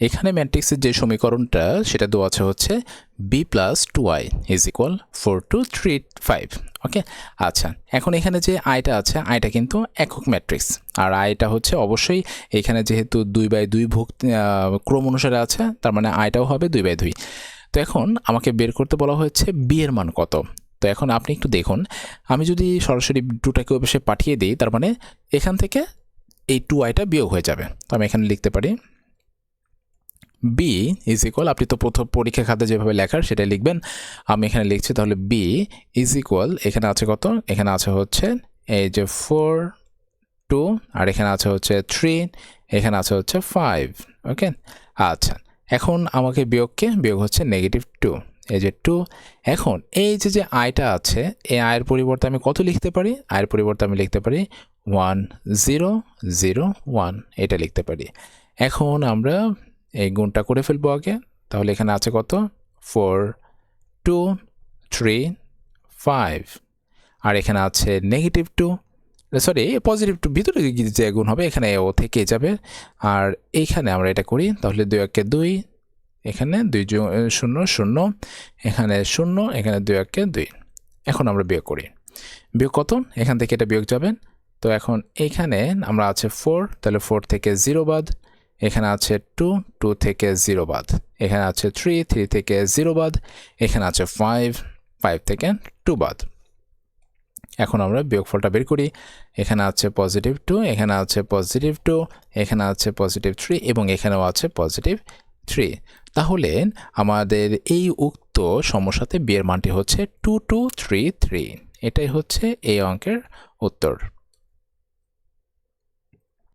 এখানে ম্যাট্রিক্সের যে সমীকরণটা, সেটা দেওয়া আছে হচ্ছে B plus two I is equal four two three five okay আচ্ছা এখন এখানে যে আইটা আছে আইটা কিন্তু একক ম্যাট্রিক্স। আর আইটা হচ্ছে অবশ্যই এখানে যেহেতু দুই বাই দুই ভোগ ক্রম অনুসারে আছে, তার মানে আইটাও হবে দুই বাই দুই। তো এখন আমাকে বের করতে বলা হয়েছে বি এর মান কত। তো এখন আপনি একটু দেখুন, আমি যদি সরাসরি টুটাকে অবশ্যই পাঠিয়ে দিই, তার মানে এখান থেকে এই টু আইটা বিয়োগ হয়ে যাবে। তো আমি এখানে লিখতে পারি বি ইজ ইকুয়াল আপনি তো প্রথম পরীক্ষা খাতে যেভাবে লেখার সেটাই লিখবেন। আমি এখানে লিখছি তাহলে বি ইজ ইকুয়াল এখানে আছে কত? এখানে আছে হচ্ছে এই যে ফোর টু আর এখানে আছে হচ্ছে থ্রি এখানে আছে হচ্ছে ফাইভ ওকে আচ্ছা এখন আমাকে বিয়োগকে বিয়োগ হচ্ছে নেগেটিভ টু এই যে টু এখন এই যে যে আয়টা আছে, এই আয়ের পরিবর্তে আমি কত লিখতে পারি? আয়ের পরিবর্তে আমি লিখতে পারি ওয়ান জিরো জিরো ওয়ান এটা লিখতে পারি। এখন আমরা এই গুণটা করে ফেলব আগে। তাহলে এখানে আছে কত? ফোর টু থ্রি ফাইভ আর এখানে আছে negative two sorry positive two ভিতরে যে গুণ হবে, এখানে ও থেকে যাবে। আর এইখানে আমরা এটা করি, তাহলে দুই একে দুই, এখানে দুই শূন্য শূন্য, এখানে শূন্য, এখানে দুই একে দুই। এখন আমরা বিয়োগ করি। বিয়োগ কত? এখান থেকে এটা বিয়োগ যাবেন তো এখন এইখানে আমরা আছে ফোর তাহলে ফোর থেকে জিরো বাদ। এখানে আছে টু টু থেকে জিরো বাদ। এখানে আছে থ্রি থ্রি থেকে জিরো বাদ। এখানে আছে ফাইভ ফাইভ থেকে টু বাদ। এখন আমরা বিয়োগফলটা বের করি। এখানে আছে পজিটিভ টু এখানে আছে পজিটিভ টু এখানে আছে পজিটিভ থ্রি এবং এখানেও আছে পজিটিভ থ্রি তাহলে আমাদের এই উক্ত সমস্যাতে বিয়ের মানটি হচ্ছে টু টু থ্রি থ্রি এটাই হচ্ছে এই অঙ্কের উত্তর।